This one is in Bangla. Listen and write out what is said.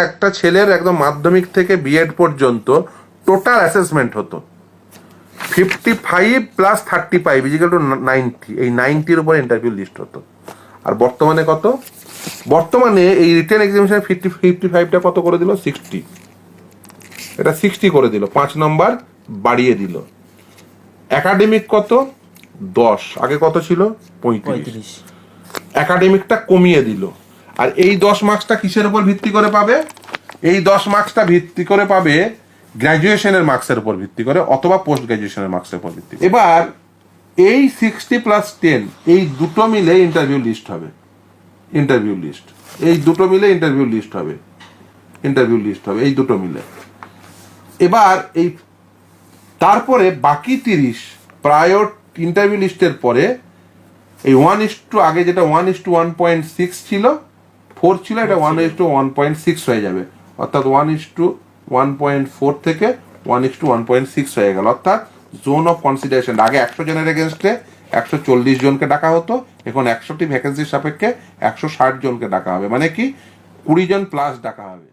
একটা ছেলের একদম মাধ্যমিক থেকে বিএড পর্যন্ত টোটাল অ্যাসেসমেন্ট হতো। Fifty five plus thirty five equal to ninety এই নাইনটির উপর ইন্টারভিউ লিস্ট হতো। আর বর্তমানে কত? বর্তমানে এই রিটেন এক্সামিনেশন ফিফটি ফিফটি ফাইভটা কত করে দিল? সিক্সটি এটা সিক্সটি করে দিল পাঁচ নম্বর বাড়িয়ে দিল। একাডেমিক কত? দশ। আগে কত ছিল? পঁয়ত্রিশ। একাডেমিকটা কমিয়ে দিল। আর এই দশ মার্কসটা কিসের উপর ভিত্তি করে পাবে? এই দশ মার্কসটা ভিত্তি করে পাবে গ্র্যাজুয়েশনের মার্কসের উপর ভিত্তি করে অথবা পোস্ট গ্র্যাজুয়েশনের মার্কসের উপর ভিত্তি এবার এই সিক্সটি প্লাস টেন এই দুটো মিলে ইন্টারভিউ লিস্ট হবে। ইন্টারভিউ লিস্ট এই দুটো মিলে ইন্টারভিউ লিস্ট হবে। ইন্টারভিউ লিস্ট হবে, এই দুটো মিলে। এবার এই তারপরে বাকি তিরিশ প্রায় ইন্টারভিউ লিস্টের পরে এই ওয়ান ইস টু আগে যেটা one is to one point six ছিল ফোর ছিল এটা one is to one point six হয়ে যাবে। অর্থাৎ one is to one point four থেকে one is to one point six হয়ে গেল। অর্থাৎ জোন অফ কনসিডারেশন আগে একশো জনের এগেনস্টে একশো চল্লিশ জনকে ডাকা হতো। এখন একশোটি ভ্যাকেন্সির সাপেক্ষে একশো ষাট জনকে ডাকা হবে। মানে কি? কুড়ি জন প্লাস ডাকা হবে।